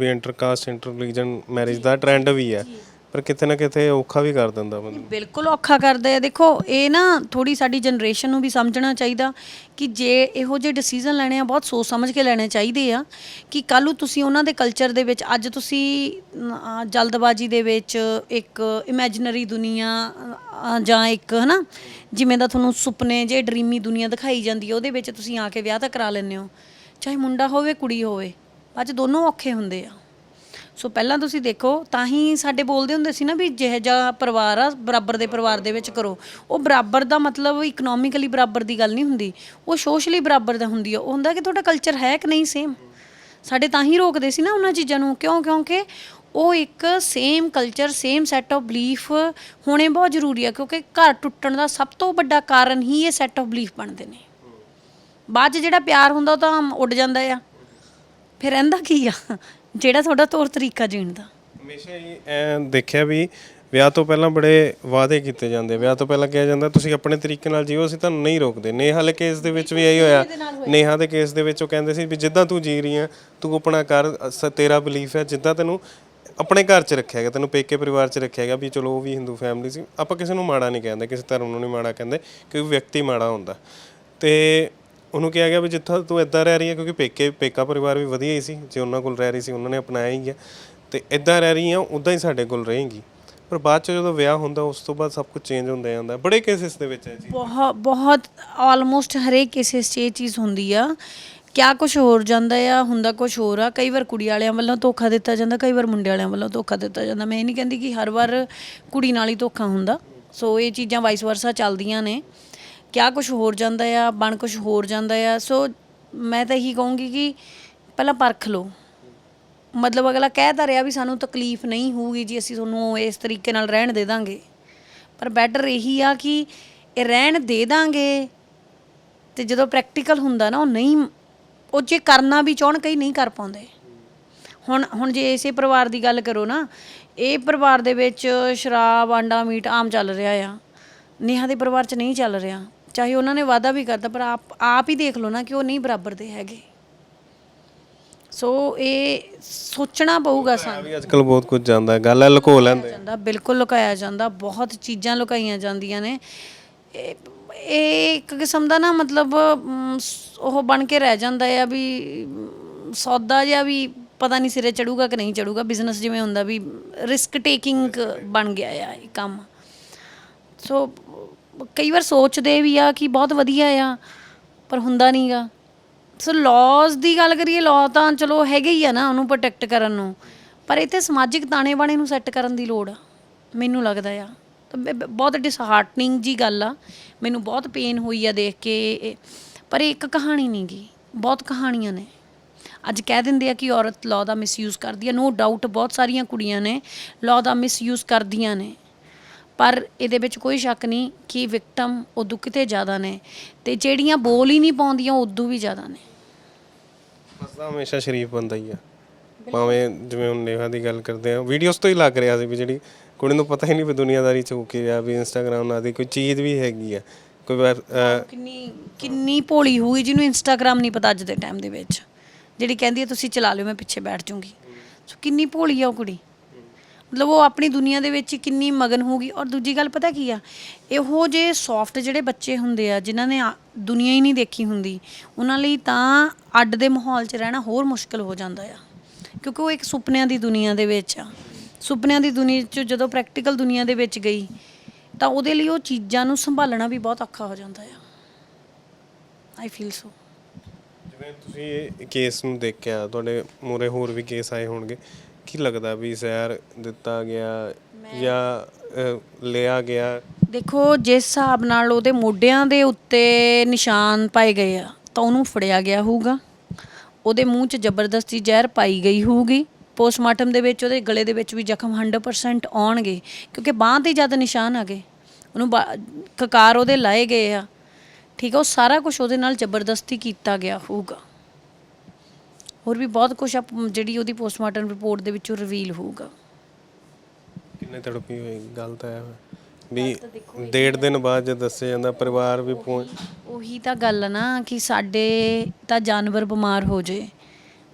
ਵੀ intercaste inter religion marriage ਦਾ trend ਵੀ ਹੈ। ਪਰ ਕਿਤੇ ਨਾ ਕਿਤੇ ਔਖਾ ਵੀ ਕਰ ਦਿੰਦਾ ਬੰਦਾ। ਬਿਲਕੁਲ ਔਖਾ ਕਰਦੇ ਆ ਦੇਖੋ ਇਹ ਨਾ ਥੋੜੀ ਸਾਡੀ ਜਨਰੇਸ਼ਨ ਨੂੰ ਵੀ ਸਮਝਣਾ ਚਾਹੀਦਾ ਕਿ ਜੇ ਇਹੋ ਜਿਹੇ ਡਿਸੀਜਨ ਲੈਣੇ ਆ ਬਹੁਤ ਸੋਚ ਸਮਝ ਕੇ ਲੈਣੇ ਚਾਹੀਦੇ ਆ ਕਿ ਕੱਲ੍ਹ ਨੂੰ ਤੁਸੀਂ ਉਹਨਾਂ ਦੇ ਕਲਚਰ ਦੇ ਵਿੱਚ ਅੱਜ ਤੁਸੀਂ ਅਹ, ਜਲਦਬਾਜ਼ੀ ਦੇ ਵਿੱਚ ਇੱਕ ਇਮੇਜਿਨਰੀ ਦੁਨੀਆ ਅਹ, ਜਾਂ ਇੱਕ ਹਨਾ ਜਿਵੇਂ ਦਾ ਤੁਹਾਨੂੰ ਸੁਪਨੇ ਜੇ ਡਰੀਮੀ ਦੁਨੀਆ ਦਿਖਾਈ ਜਾਂਦੀ ਹੈ ਉਹਦੇ ਵਿੱਚ ਤੁਸੀਂ ਆ ਕੇ ਵਿਆਹ ਤਾਂ ਕਰਾ ਲੈਂਦੇ ਹੋ। ਚਾਹੇ ਮੁੰਡਾ ਹੋਵੇ ਕੁੜੀ ਹੋਵੇ। ਅੱਜ ਦੋਨੋਂ ਔਖੇ ਹੁੰਦੇ ਆ। ਸੋ ਪਹਿਲਾਂ ਤੁਸੀਂ ਦੇਖੋ, ਤਾਂ ਹੀ ਸਾਡੇ ਬੋਲਦੇ ਹੁੰਦੇ ਸੀ ਨਾ ਵੀ ਜਿਹੋ ਜਿਹਾ ਪਰਿਵਾਰ ਆ, ਬਰਾਬਰ ਦੇ ਪਰਿਵਾਰ ਦੇ ਵਿੱਚ ਕਰੋ। ਉਹ ਬਰਾਬਰ ਦਾ ਮਤਲਬ ਇਕਨੋਮਿਕਲੀ ਬਰਾਬਰ ਦੀ ਗੱਲ ਨਹੀਂ ਹੁੰਦੀ। ਉਹ ਸੋਸ਼ਲੀ ਬਰਾਬਰ ਦਾ ਹੁੰਦੀ ਆ। ਉਹ ਹੁੰਦਾ ਕਿ ਤੁਹਾਡਾ ਕਲਚਰ ਹੈ ਕਿ ਨਹੀਂ ਸੇਮ ਸਾਡੇ ਤਾਂ ਹੀ ਰੋਕਦੇ ਸੀ ਨਾ ਉਹਨਾਂ ਚੀਜ਼ਾਂ ਨੂੰ। ਕਿਉਂ? ਕਿਉਂਕਿ ਉਹ ਇੱਕ same culture same set of belief ਹੋਣੇ ਬਹੁਤ ਜ਼ਰੂਰੀ ਆ, ਕਿਉਂਕਿ ਘਰ ਟੁੱਟਣ ਦਾ ਸਭ ਤੋਂ ਵੱਡਾ ਕਾਰਨ ਹੀ ਇਹ ਸੈਟ ਆਫ ਬਲੀਫ ਬਣਦੇ ਨੇ। ਬਾਅਦ 'ਚ ਜਿਹੜਾ ਪਿਆਰ ਹੁੰਦਾ ਉਹ ਤਾਂ ਉੱਡ ਜਾਂਦਾ ਆ। ਫਿਰ ਰਹਿੰਦਾ ਕੀ ਆ? ਜਿਹੜਾ ਤੁਹਾਡਾ ਤੌਰ ਤਰੀਕਾ ਜੀਣ ਦਾ ਹਮੇਸ਼ਾ ਹੀ ਐ ਦੇਖਿਆ ਵੀ ਵਿਆਹ ਤੋਂ ਪਹਿਲਾਂ ਬੜੇ ਵਾਅਦੇ ਕੀਤੇ ਜਾਂਦੇ ਵਿਆਹ ਤੋਂ ਪਹਿਲਾਂ ਕਿਹਾ ਜਾਂਦਾ ਤੁਸੀਂ ਆਪਣੇ ਤਰੀਕੇ ਨਾਲ ਜੀਓ ਅਸੀਂ ਤੁਹਾਨੂੰ ਨਹੀਂ ਰੋਕਦੇ। ਨੇਹਾ ਦੇ ਕੇਸ ਦੇ ਵਿੱਚ ਵੀ ਇਹੀ ਹੋਇਆ। ਨੇਹਾ ਦੇ ਕੇਸ ਦੇ ਵਿੱਚ ਉਹ ਕਹਿੰਦੇ ਸੀ ਵੀ ਜਿੱਦਾਂ ਤੂੰ ਜੀ ਰਹੀ ਆ ਤੂੰ ਆਪਣਾ ਕਰ ਅਸ- ਤੇਰਾ ਬਲੀਫ ਹੈ ਜਿੱਦਾਂ ਤੈਨੂੰ ਆਪਣੇ ਘਰ 'ਚ ਰੱਖਿਆ ਗਿਆ ਤੈਨੂੰ ਪੇਕੇ ਪਰਿਵਾਰ 'ਚ ਰੱਖਿਆ ਗਿਆ ਵੀ ਚਲੋ ਉਹ ਵੀ ਹਿੰਦੂ ਫੈਮਿਲੀ ਸੀ। ਆਪਾਂ ਕਿਸੇ ਨੂੰ ਮਾੜਾ ਨਹੀਂ ਕਹਿੰਦੇ ਕਿਸੇ ਧਰਮ ਨੂੰ ਨਹੀਂ ਮਾੜਾ ਕਹਿੰਦੇ ਕਿਉਂਕਿ ਵਿਅਕਤੀ ਮਾੜਾ ਹੁੰਦਾ। ਤੇ ਉਹਨੂੰ ਕਿਹਾ ਗਿਆ ਵੀ ਜਿੱਥਾ ਤੂੰ ਇੱਦਾਂ ਰਹਿ ਰਹੀ ਹੈ, ਕਿਉਂਕਿ ਪੇਕੇ, ਪੇਕਾ ਪਰਿਵਾਰ ਵੀ ਵਧੀਆ ਹੀ ਸੀ, ਜੇ ਉਹਨਾਂ ਕੋਲ ਰਹਿ ਰਹੀ ਸੀ, ਉਹਨਾਂ ਨੇ ਅਪਣਾਇਆ ਹੀ ਹੈ। ਤੇ ਇੱਦਾਂ ਰਹਿ ਰਹੀ ਆ ਉਦਾਂ ਹੀ ਸਾਡੇ ਕੋਲ ਰਹੇਗੀ। ਪਰ ਬਾਅਦ ਚ ਜਦੋਂ ਵਿਆਹ ਹੁੰਦਾ, ਉਸ ਤੋਂ ਬਾਅਦ ਸਭ ਕੁਝ ਚੇਂਜ ਹੁੰਦਾ ਜਾਂਦਾ। ਬੜੇ ਕੇਸਿਸ ਦੇ ਵਿੱਚ ਹੈ ਜੀ। ਬਹੁਤ ਬਹੁਤ ਆਲਮੋਸਟ ਹਰੇਕ ਕੇਸਿਸ 'ਚ ਇਹ ਚੀਜ਼ ਹੁੰਦੀ ਆ। ਕਿਆ ਕੁਝ ਹੋਰ ਜਾਂਦਾ ਆ, ਹੁੰਦਾ ਕੁਝ ਹੋਰ ਆ। ਕਈ ਵਾਰ ਕੁੜੀ ਵਾਲਿਆਂ ਵੱਲੋਂ ਧੋਖਾ ਦਿੱਤਾ ਜਾਂਦਾ, ਕਈ ਵਾਰ ਮੁੰਡੇ ਵਾਲਿਆਂ ਵੱਲੋਂ ਧੋਖਾ ਦਿੱਤਾ ਜਾਂਦਾ। ਮੈਂ ਇਹ ਨਹੀਂ ਕਹਿੰਦੀ ਕਿ ਹਰ ਵਾਰ ਕੁੜੀ ਨਾਲ ਹੀ ਧੋਖਾ ਹੁੰਦਾ। ਸੋ ਇਹ ਚੀਜ਼ਾਂ ਵਾਈਸ ਵਰਸਾ ਚੱਲਦੀਆਂ ਨੇ। ਕਿਆ ਕੁਝ ਹੋਰ ਜਾਂਦਾ ਆ, ਬਣ ਕੁਝ ਹੋਰ ਜਾਂਦਾ ਆ। ਸੋ ਮੈਂ ਤਾਂ ਇਹੀ ਕਹੂੰਗੀ ਕਿ ਪਹਿਲਾਂ ਪਰਖ ਲਓ। ਮਤਲਬ ਅਗਲਾ ਕਹਿ ਤਾਂ ਰਿਹਾ ਵੀ ਸਾਨੂੰ ਤਕਲੀਫ ਨਹੀਂ ਹੋਊਗੀ ਜੀ, ਅਸੀਂ ਤੁਹਾਨੂੰ ਇਸ ਤਰੀਕੇ ਨਾਲ ਰਹਿਣ ਦੇ ਦਾਂਗੇ। ਪਰ ਬੈਟਰ ਇਹੀ ਆ ਕਿ ਇਹ ਰਹਿਣ ਦੇ ਦਾਂਗੇ ਤੇ ਜਦੋਂ ਪ੍ਰੈਕਟੀਕਲ ਹੁੰਦਾ ਨਾ, ਉਹ ਨਹੀਂ, ਉਹ ਜੇ ਕਰਨਾ ਵੀ ਚਾਹਣ, ਕਈ ਨਹੀਂ ਕਰ ਪਾਉਂਦੇ। ਹੁਣ ਹੁਣ ਜੇ ਇਸੇ ਪਰਿਵਾਰ ਦੀ ਗੱਲ ਕਰੋ ਨਾ, ਇਹ ਪਰਿਵਾਰ ਦੇ ਵਿੱਚ ਸ਼ਰਾਬ, ਆਂਡਾ, ਮੀਟ ਆਮ ਚੱਲ ਰਿਹਾ ਆ। ਨੇਹਾ ਦੇ ਪਰਿਵਾਰ 'ਚ ਨਹੀਂ ਚੱਲ ਰਿਹਾ। ਚਾਹੇ ਉਹਨਾਂ ਨੇ ਵਾਅਦਾ ਵੀ ਕਰਤਾ ਪਰ ਆਪ ਆਪ ਹੀ ਦੇਖ ਲਓ ਨਾ ਕਿ ਉਹ ਨਹੀਂ ਬਰਾਬਰ ਦੇ ਹੈਗੇ। ਸੋ ਇਹ ਸੋਚਣਾ ਪਊਗਾ ਸਾਨੂੰ। ਵੀ ਅੱਜਕੱਲ ਬਹੁਤ ਕੁਝ ਜਾਂਦਾ ਗੱਲ ਹੈ ਲੁਕੋ ਲੈਂਦੇ। ਜਾਂਦਾ ਬਿਲਕੁਲ ਲੁਕਾਇਆ ਜਾਂਦਾ ਬਹੁਤ ਚੀਜ਼ਾਂ ਲੁਕਾਈਆਂ ਜਾਂਦੀਆਂ ਨੇ। ਇਹ ਇਹ ਇੱਕ ਕਿਸਮ ਦਾ ਨਾ ਮਤਲਬ ਉਹ ਬਣ ਕੇ ਰਹਿ ਜਾਂਦਾ ਆ ਵੀ ਸੌਦਾ ਜਿਹਾ ਵੀ ਪਤਾ ਨਹੀਂ ਸਿਰੇ ਚੜੂਗਾ ਕਿ ਨਹੀਂ ਚੜੂਗਾ ਬਿਜ਼ਨਸ ਜਿਵੇਂ ਹੁੰਦਾ ਵੀ ਰਿਸਕ ਟੇਕਿੰਗ ਬਣ ਗਿਆ ਆ ਇਹ ਕੰਮ। ਸੋ ਕਈ ਵਾਰ ਸੋਚਦੇ ਵੀ ਆ ਕਿ ਬਹੁਤ ਵਧੀਆ ਆ, ਪਰ ਹੁੰਦਾ ਨਹੀਂਗਾ ਸੋ ਲਾਜ਼ ਦੀ ਗੱਲ ਕਰੀਏ ਲਾਅ ਤਾਂ ਚਲੋ ਹੈਗੇ ਹੀ ਆ ਨਾ, ਉਹਨੂੰ ਪ੍ਰੋਟੈਕਟ ਕਰਨ ਨੂੰ। ਪਰ ਇੱਥੇ ਸਮਾਜਿਕ ਤਾਣੇ ਬਾਣੇ ਨੂੰ ਸੈੱਟ ਕਰਨ ਦੀ ਲੋੜ ਆ, ਮੈਨੂੰ ਲੱਗਦਾ ਆ। ਤਾਂ ਬਹੁਤ ਡਿਸਹਾਰਟਨਿੰਗ ਜੀ ਗੱਲ ਆ। ਮੈਨੂੰ ਬਹੁਤ ਪੇਨ ਹੋਈ ਆ ਦੇਖ ਕੇ। ਇਹ। ਪਰ ਇਹ ਇੱਕ ਕਹਾਣੀ ਨਹੀਂ ਗੀ, ਬਹੁਤ ਕਹਾਣੀਆਂ ਨੇ। ਅੱਜ ਕਹਿ ਦਿੰਦੇ ਆ ਕਿ ਔਰਤ ਲਾਅ ਦਾ ਮਿਸਯੂਜ਼ ਕਰਦੀ ਆ। ਨੋ ਡਾਊਟ ਬਹੁਤ ਸਾਰੀਆਂ ਕੁੜੀਆਂ ਨੇ ਲਾਅ ਦਾ ਮਿਸਯੂਜ਼ ਕਰਦੀਆਂ ਨੇ। ਪਰ ਇਹਦੇ ਵਿੱਚ ਕੋਈ ਸ਼ੱਕ ਨਹੀਂ ਕਿ ਵਿਕਟਮ ਉਦੋਂ ਕਿਤੇ ਜ਼ਿਆਦਾ ਨੇ ਤੇ ਜਿਹੜੀਆਂ ਬੋਲ ਹੀ ਨਹੀਂ ਪਾਉਂਦੀਆਂ ਉਦੋਂ ਵੀ ਜ਼ਿਆਦਾ ਨੇ। ਮਸਲਾ ਹਮੇਸ਼ਾ ਸ਼ਰੀਫ ਬੰਦਾ ਹੀ ਆ। ਭਾਵੇਂ ਜਿਵੇਂ ਹੁਣ ਨੇਹਾ ਦੀ ਗੱਲ ਕਰਦੇ ਆ ਵੀਡੀਓਜ਼ ਤੋਂ ਹੀ ਲੱਗ ਰਿਹਾ ਸੀ ਵੀ ਜਿਹੜੀ ਕੁੜੀ ਨੂੰ ਪਤਾ ਹੀ ਨਹੀਂ ਵੀ ਦੁਨੀਆਦਾਰੀ ਚ ਹੋ ਕੀ ਰਿਹਾ ਵੀ ਇੰਸਟਾਗ੍ਰਾਮ ਨਾਲ ਦੀ ਕੋਈ ਚੀਜ਼ ਵੀ ਹੈਗੀ ਆ। ਕੋਈ ਅਹ, ਕਿੰਨੀ ਕਿੰਨੀ ਭੋਲੀ ਹੋਈ ਜਿਹਨੂੰ ਇੰਸਟਾਗ੍ਰam ਨਹੀਂ ਪਤਾ ਅੱਜ ਦੇ ਟਾਈਮ ਦੇ ਵਿੱਚ। ਜਿਹੜੀ ਕਹਿੰਦੀ ਹੈ ਤੁਸੀਂ ਚਲਾ ਲਿਓ ਮੈਂ ਪਿੱਛੇ ਬੈਠ ਜਾਊਂਗੀ ਸੋ ਕਿੰਨੀ ਭੋਲੀ ਆ ਉਹ ਕੁੜੀ। ਮਤਲਬ ਉਹ ਆਪਣੀ ਦੁਨੀਆ ਦੇ ਵਿੱਚ ਕਿੰਨੀ ਮਗਨ ਹੋਊਗੀ। ਔਰ ਦੂਜੀ ਗੱਲ ਪਤਾ ਕੀ ਆ? ਇਹੋ ਜੇ ਸੌਫਟ ਜਿਹੜੇ ਬੱਚੇ ਹੁੰਦੇ ਆ, ਜਿਨ੍ਹਾਂ ਨੇ ਆ- ਦੁਨੀਆ ਹੀ ਨਹੀਂ ਦੇਖੀ ਹੁੰਦੀ, ਉਹਨਾਂ ਲਈ ਤਾਂ ਅੱਡ ਦੇ ਮਾਹੌਲ 'ਚ ਰਹਿਣਾ ਹੋਰ ਮੁਸ਼ਕਲ ਹੋ ਜਾਂਦਾ ਆ। ਕਿਉਂਕਿ ਉਹ ਇੱਕ ਸੁਪਨਿਆਂ ਦੀ ਦੁਨੀਆ ਦੇ ਵਿੱਚ ਆ। ਸੁਪਨਿਆਂ ਦੀ ਦੁਨੀਆ 'ਚ ਜਦੋਂ ਪ੍ਰੈਕਟੀਕਲ ਦੁਨੀਆ ਦੇ ਵਿੱਚ ਗਈ, ਤਾਂ ਉਹਦੇ ਲਈ ਉਹ ਚੀਜ਼ਾਂ ਨੂੰ ਸੰਭਾਲਣਾ ਵੀ ਬਹੁਤ ਔਖਾ ਹੋ ਜਾਂਦਾ ਆ। ਆਈ ਫੀਲ ਸੋ ਜਿਵੇਂ ਤੁਸੀਂ ਕੇਸ ਨੂੰ ਦੇਖਿਆ, ਤੁਹਾਡੇ ਮੂਰੇ ਹੋਰ ਵੀ ਕੇਸ ਆਏ ਹੋਣਗੇ। ਕੀ ਲੱਗਦਾ ਵੀ ਜ਼ਹਿਰ ਦਿੱਤਾ ਗਿਆ ਜਾਂ ਲਿਆ ਗਿਆ? ਦੇਖੋ ਜਿਸ ਹਿਸਾਬ ਨਾਲ ਉਹਦੇ ਮੋਢਿਆਂ ਦੇ ਉੱਤੇ ਨਿਸ਼ਾਨ ਪਾਏ ਗਏ ਆ ਤਾਂ ਉਹਨੂੰ ਫੜਿਆ ਗਿਆ ਹੋਊਗਾ। ਉਹਦੇ ਮੂੰਹ 'ਚ ਜ਼ਬਰਦਸਤੀ ਜ਼ਹਿਰ ਪਾਈ ਗਈ ਹੋਊਗੀ। ਪੋਸਟਮਾਰਟਮ ਦੇ ਵਿੱਚ ਉਹਦੇ ਗਲੇ ਦੇ ਵਿੱਚ ਵੀ ਜ਼ਖਮ 100% ਆਉਣਗੇ ਕਿਉਂਕਿ ਬਾਂਹ ਤੇ ਜਦ ਨਿਸ਼ਾਨ ਆ ਗਏ ਉਹਨੂੰ ਬਾ- ਕਕਾਰ ਉਹਦੇ ਲਾਏ ਗਏ ਆ। ਠੀਕ ਆ ਉਹ ਸਾਰਾ ਕੁਝ ਉਹਦੇ ਨਾਲ ਜ਼ਬਰਦਸਤੀ ਕੀਤਾ ਗਿਆ ਹੋਊਗਾ। ਹੋਰ ਵੀ ਬਹੁਤ ਕੁਝ ਜਿਹੜੀ ਉਹਦੀ ਪੋਸਟਮਾਰਟਮ ਰਿਪੋਰਟ ਦੇ ਵਿੱਚੋਂ ਰਿਵੀਲ ਹੋਊਗਾ। ਕਿੰਨੇ ਤੜਪੀ ਹੋਈ ਗੱਲ ਤਾਂ ਹੈ। ਵੀ ਡੇਢ ਦਿਨ ਬਾਅਦ ਜਦ ਦੱਸਿਆ ਜਾਂਦਾ ਪਰਿਵਾਰ ਵੀ ਪਹੁੰਚ ਉਹੀ ਤਾਂ ਗੱਲ ਆ ਨਾ ਕਿ ਸਾਡੇ ਤਾਂ ਜਾਨਵਰ ਬਿਮਾਰ ਹੋ ਜੇ।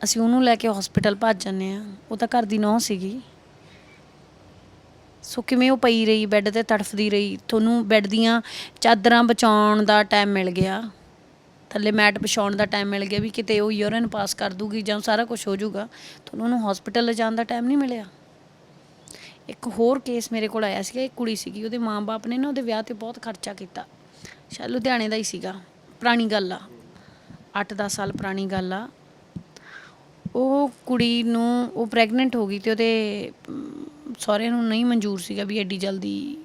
ਅਸੀਂ ਉਹਨੂੰ ਲੈ ਕੇ ਹਸਪੀਟਲ ਭੱਜ ਜਾਂਦੇ ਆ ਉਹ ਤਾਂ ਘਰ ਦੀ ਨੌ ਸੀਗੀ। ਸੋ ਕਿਵੇਂ ਉਹ ਪਈ ਰਹੀ ਬੈੱਡ ਤੇ ਤੜਫਦੀ ਰਹੀ। ਤੁਹਾਨੂੰ ਬੈੱਡ ਦੀਆਂ ਚਾਦਰਾਂ ਬਚਾਉਣ ਦਾ ਟਾਈਮ ਮਿਲ ਗਿਆ। ਥੱਲੇ ਮੈਟ ਵਿਛਾਉਣ ਦਾ ਟਾਈਮ ਮਿਲ ਗਿਆ ਵੀ ਕਿਤੇ ਉਹ ਯੂਰਿਨ ਪਾਸ ਕਰ ਦੂਗੀ ਜਾਂ ਸਾਰਾ ਕੁਝ ਹੋ ਜਾਊਗਾ ਤੁਹਾਨੂੰ ਉਹਨੂੰ ਹਸਪੀਟਲ ਲਿਜਾਣ ਦਾ ਟਾਈਮ ਨਹੀਂ ਮਿਲਿਆ। ਇੱਕ ਹੋਰ ਕੇਸ ਮੇਰੇ ਕੋਲ ਆਇਆ ਸੀਗਾ ਇੱਕ ਕੁੜੀ ਸੀਗੀ ਉਹਦੇ ਮਾਂ-ਬਾਪ ਨੇ ਨਾ ਉਹਦੇ ਵਿਆਹ ਤੇ ਬਹੁਤ ਖਰਚਾ ਕੀਤਾ। ਸ਼ਾਇਦ ਲੁਧਿਆਣੇ ਦਾ ਹੀ ਸੀਗਾ ਪੁਰਾਣੀ ਗੱਲ ਆ 8-10 ਸਾਲ ਪੁਰਾਣੀ ਗੱਲ ਆ। ਉਹ ਕੁੜੀ ਨੂੰ ਉਹ ਪ੍ਰੈਗਨੈਂਟ ਹੋ ਗਈ ਤੇ ਉਹਦੇ ਅਮ, ਸਹੁਰਿਆਂ ਨੂੰ ਨਹੀਂ ਮਨਜ਼ੂਰ ਸੀਗਾ ਵੀ ਐਡੀ ਜਲਦੀ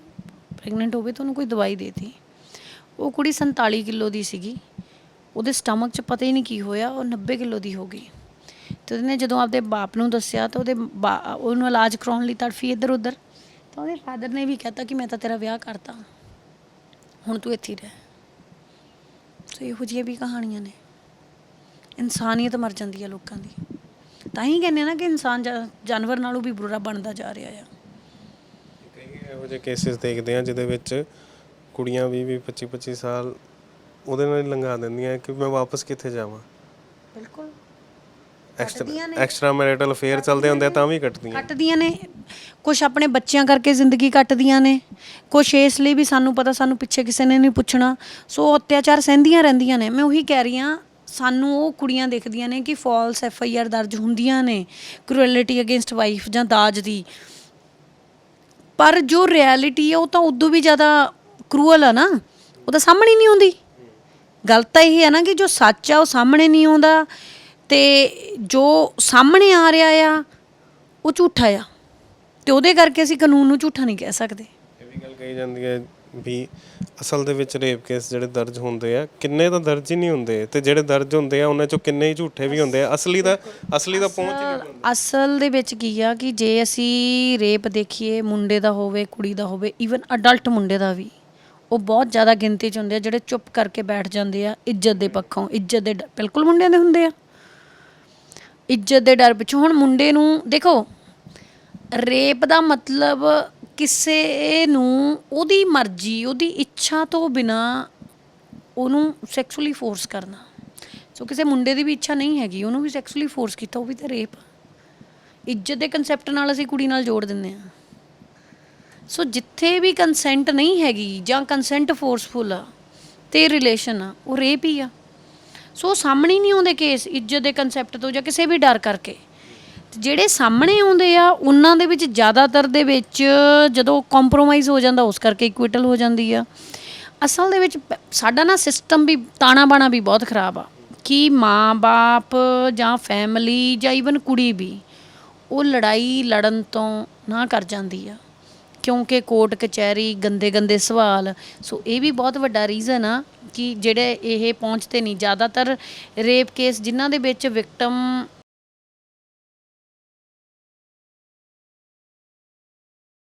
ਪ੍ਰੈਗਨੈਂਟ ਹੋਵੇ ਤਾਂ ਉਹਨੂੰ ਕੋਈ ਦਵਾਈ ਦੇਤੀ। ਉਹ ਕੁੜੀ 47 ਕਿਲੋ ਦੀ ਸੀਗੀ। ਉਹਦੇ ਸਟਮਕ 'ਚ ਪਤਾ ਹੀ ਨਹੀਂ ਕੀ ਹੋਇਆ, ਉਹ 90 ਕਿਲੋ ਦੀ ਹੋ ਗਈ। ਤੇ ਉਹਨੇ ਜਦੋਂ ਆਪਦੇ ਬਾਪ ਨੂੰ ਦੱਸਿਆ, ਤਾਂ ਉਹਦੇ ਉਹਨੂੰ ਇਲਾਜ ਕਰਾਉਣ ਲਈ ਤੜਫੀ ਇੱਧਰ ਉੱਧਰ ਤਾਂ ਉਹਦੇ ਫਾਦਰ ਨੇ ਵੀ ਕਹਿਤਾ ਕਿ ਮੈਂ ਤਾਂ ਤੇਰਾ ਵਿਆਹ ਕਰਤਾ। ਹੁਣ ਤੂੰ ਇੱਥੇ ਰਹਿ। ਸੋ ਇਹੋ ਜਿਹੀਆਂ ਵੀ ਕਹਾਣੀਆਂ ਨੇ। ਇਨਸਾਨੀਅਤ ਮਰ ਜਾਂਦੀ ਹੈ ਲੋਕਾਂ ਦੀ। ਤਾਂ ਹੀ ਕਹਿੰਦੇ ਨਾ ਕਿ ਇਨਸਾਨ ਜਾਨਵਰ ਨਾਲੋਂ ਵੀ ਬੁਰਾ ਬਣਦਾ ਜਾ ਰਿਹਾ ਆ। ਕਈ ਇਹੋ ਜਿਹੇ ਕੇਸਿਸ ਦੇਖਦੇ ਆ ਜਿਹਦੇ ਵਿੱਚ ਕੁੜੀਆਂ ਵੀ ਵੀ 25 25 ਸਾਲ ਉਹਦੇ ਨਾਲ ਹੀ ਲੰਘਾ ਦਿੰਦੀਆਂ ਕਿ ਮੈਂ ਵਾਪਸ ਕਿੱਥੇ ਜਾਵਾਂ। ਬਿਲਕੁਲ। ਐਕਸਟਰਾ ਐਕਸਟਰਾ ਮੈਰਿਟਲ ਅਫੇਅਰ ਚੱਲਦੇ ਹੁੰਦੇ ਆ ਤਾਂ ਵੀ ਕੱਟਦੀਆਂ। ਕੱਟਦੀਆਂ ਨੇ। ਕੁਝ ਆਪਣੇ ਬੱਚਿਆਂ ਕਰਕੇ ਜ਼ਿੰਦਗੀ ਕੱਟਦੀਆਂ ਨੇ। ਕੁਝ ਇਸ ਲਈ ਵੀ ਸਾਨੂੰ ਪਤਾ ਸਾਨੂੰ ਪਿੱਛੇ ਕਿਸੇ ਨੇ ਨਹੀਂ ਪੁੱਛਣਾ। ਸੋ ਅਤਿਆਚਾਰ ਸਹਿੰਦੀਆਂ ਰਹਿੰਦੀਆਂ ਨੇ। ਮੈਂ ਉਹੀ ਕਹਿ ਰਹੀ ਹਾਂ ਸਾਨੂੰ ਉਹ ਕੁੜੀਆਂ ਦਿਖਦੀਆਂ ਨੇ ਕਿ ਫਾਲਸ ਐਫ ਆਈ ਆਰ ਦਰਜ ਹੁੰਦੀਆਂ ਨੇ। ਕ੍ਰੂਐਲਿਟੀ ਅਗੇਂਸਟ ਵਾਈਫ ਜਾਂ ਦਾਜ ਦੀ। ਪਰ ਜੋ ਰਿਐਲਿਟੀ ਹੈ ਉਹ ਤਾਂ ਉਦੋਂ ਵੀ ਜ਼ਿਆਦਾ ਕਰੂਅਲ ਆ ਨਾ। ਉਹ ਤਾਂ ਸਾਹਮਣੇ ਨਹੀਂ ਆਉਂਦੀ। ਗੱਲ ਤਾਂ ਇਹ ਹੈ ਨਾ ਕਿ ਜੋ ਸੱਚ ਆ ਉਹ ਸਾਹਮਣੇ ਨਹੀਂ ਆਉਂਦਾ ਤੇ ਜੋ ਸਾਹਮਣੇ ਆ ਰਿਹਾ ਆ ਉਹ ਝੂਠਾ ਆ। ਤੇ ਉਹਦੇ ਕਰਕੇ ਅਸੀਂ ਕਾਨੂੰਨ ਨੂੰ ਝੂਠਾ ਨਹੀਂ ਕਹਿ ਸਕਦੇ। ਇਹ ਵੀ ਗੱਲ ਕਹੀ ਜਾਂਦੀ ਹੈ ਵੀ ਅਸਲ ਦੇ ਵਿੱਚ ਰੇਪ ਕੇਸ ਜਿਹੜੇ ਦਰਜ ਹੁੰਦੇ ਆ ਕਿੰਨੇ ਤਾਂ ਦਰਜ ਹੀ ਨਹੀਂ ਹੁੰਦੇ। ਤੇ ਜਿਹੜੇ ਦਰਜ ਹੁੰਦੇ ਆ ਉਹਨਾਂ ਚੋਂ ਕਿੰਨੇ ਹੀ ਝੂਠੇ ਵੀ ਹੁੰਦੇ ਆ। ਅਸਲੀ ਦਾ ਅਸਲੀ ਦਾ ਪਹੁੰਚ ਹੀ ਨਹੀਂ ਹੁੰਦਾ। ਅਸਲ ਦੇ ਵਿੱਚ ਕੀ ਆ ਕਿ ਜੇ ਅਸੀਂ ਰੇਪ ਦੇਖੀਏ ਮੁੰਡੇ ਦਾ ਹੋਵੇ ਕੁੜੀ ਦਾ ਹੋਵੇ ਈਵਨ ਅਡਲਟ ਮੁੰਡੇ ਦਾ ਵੀ ਉਹ ਬਹੁਤ ਜ਼ਿਆਦਾ ਗਿਣਤੀ ਚ ਹੁੰਦੇ ਆ, ਜਿਹੜੇ ਚੁੱਪ ਕਰਕੇ ਬੈਠ ਜਾਂਦੇ ਆ, ਇੱਜ਼ਤ ਦੇ ਪੱਖੋਂ, ਇੱਜ਼ਤ ਦੇ ਡ- ਬਿਲਕੁਲ ਮੁੰਡਿਆਂ ਦੇ ਹੁੰਦੇ ਆ। ਇੱਜ਼ਤ ਦੇ ਡਰ ਪਿੱਛੋਂ, ਹੁਣ ਮੁੰਡੇ ਨੂੰ ਦੇਖੋ, ਰੇਪ ਦਾ ਮਤਲਬ ਕਿਸੇ ਨੂੰ ਉਹਦੀ ਮਰਜ਼ੀ, ਉਹਦੀ ਇੱਛਾ ਤੋਂ ਬਿਨਾ ਉਹਨੂੰ ਸੈਕਸੁਅਲੀ ਫੋਰਸ ਕਰਨਾ। ਸੋ ਕਿਸੇ ਮੁੰਡੇ ਦੀ ਵੀ ਇੱਛਾ ਨਹੀਂ ਹੈਗੀ, ਉਹਨੂੰ ਵੀ ਸੈਕਸੁਅਲੀ ਫੋਰਸ ਕੀਤਾ, ਉਹ ਵੀ ਤਾਂ ਰੇਪ ਇੱਜ਼ਤ ਦੇ ਕਨਸੈਪਟ ਨਾਲ ਅਸੀਂ ਕੁੜੀ ਨਾਲ ਜੋੜ ਦਿੰਦੇ ਆ। ਸੋ ਜਿੱਥੇ ਵੀ ਕੰਸੈਂਟ ਨਹੀਂ ਹੈਗੀ ਜਾਂ ਕੰਸੈਂਟ ਫੋਰਸਫੁਲ ਆ ਤੇ ਰਿਲੇਸ਼ਨ ਆ ਉਹ ਰੇਪ ਹੀ ਆ ਸੋ ਸਾਹਮਣੇ ਨਹੀਂ ਆਉਂਦੇ ਕੇਸ ਇੱਜ਼ਤ ਦੇ ਕਨਸੈਪਟ ਤੋਂ ਜਾਂ ਕਿਸੇ ਵੀ ਡਰ ਕਰਕੇ। ਜਿਹੜੇ ਸਾਹਮਣੇ ਆਉਂਦੇ ਆ, ਉਹਨਾਂ ਦੇ ਵਿੱਚ ਜ਼ਿਆਦਾਤਰ ਦੇ ਵਿੱਚ ਜਦੋਂ ਕੰਪਰੋਮਾਈਜ਼ ਹੋ ਜਾਂਦਾ, ਉਸ ਕਰਕੇ ਇਕੁਇਟਲ ਹੋ ਜਾਂਦੀ ਆ। ਅਸਲ ਦੇ ਵਿੱਚ ਸਾਡਾ ਨਾ ਸਿਸਟਮ ਵੀ, ਤਾਣਾ ਬਾਣਾ ਵੀ ਬਹੁਤ ਖਰਾਬ ਆ। ਕਿ ਮਾਂ-ਬਾਪ ਜਾਂ ਫੈਮਿਲੀ ਜਾਂ ਈਵਨ ਕੁੜੀ ਵੀ, ਉਹ ਲੜਾਈ ਲੜਨ ਤੋਂ ਨਾ ਕਰ ਜਾਂਦੀ ਆ। ਕਿਉਂਕਿ ਕੋਰਟ ਕਚਹਿਰੀ, ਗੰਦੇ ਗੰਦੇ ਸਵਾਲ। ਸੋ ਇਹ ਵੀ ਬਹੁਤ ਵੱਡਾ ਰੀਜ਼ਨ ਆ ਕਿ ਜਿਹੜੇ ਇਹ ਪਹੁੰਚਦੇ ਨਹੀਂ। ਜ਼ਿਆਦਾਤਰ ਰੇਪ ਕੇਸ ਜਿਨ੍ਹਾਂ ਦੇ ਵਿੱਚ ਵਿਕਟਮ